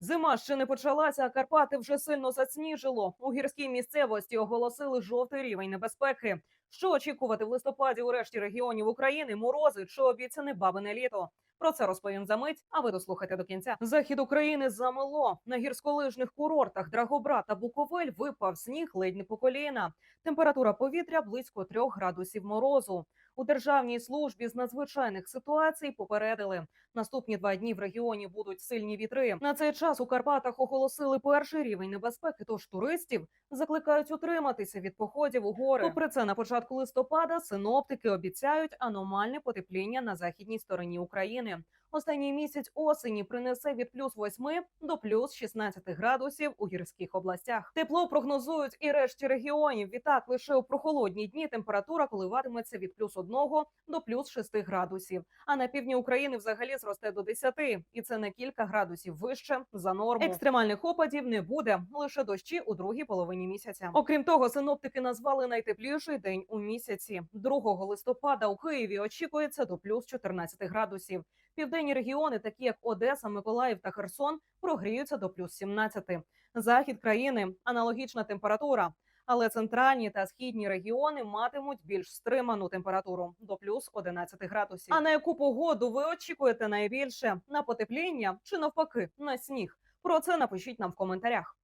Зима ще не почалася, а Карпати вже сильно засніжило. У гірській місцевості оголосили жовтий рівень небезпеки. Що очікувати в листопаді у решті регіонів України? Морози чи обіцяне бабине літо? Про це розповім за мить, а ви дослухайте до кінця. Захід України замело. На гірськолижних курортах Драгобрат та Буковель випав сніг ледь не по коліна. Температура повітря близько трьох градусів морозу. У державній службі з надзвичайних ситуацій попередили. Наступні два дні в регіоні будуть сильні вітри. На цей час у Карпатах оголосили перший рівень небезпеки. Тож туристів закликають утриматися від походів у гори. Попри це, на початку листопада синоптики обіцяють аномальне потепління на західній стороні України. Останній місяць осені принесе від плюс 8 до плюс 16 градусів у гірських областях. Тепло прогнозують і решті регіонів. Відтак лише у прохолодні дні температура коливатиметься від плюс 1 до плюс 6 градусів. А на півдні України взагалі зросте до 10, і це на кілька градусів вище за норму. Екстремальних опадів не буде лише дощі у другій половині місяця. Окрім того, синоптики назвали найтепліший день у місяці. 2 листопада у Києві очікується до плюс 14 градусів. Південні регіони, такі як Одеса, Миколаїв та Херсон, прогріються до плюс 17. Захід країни аналогічна температура. Але центральні та східні регіони матимуть більш стриману температуру до плюс 11 градусів. А на яку погоду ви очікуєте найбільше на потепління чи навпаки на сніг? Про це напишіть нам в коментарях.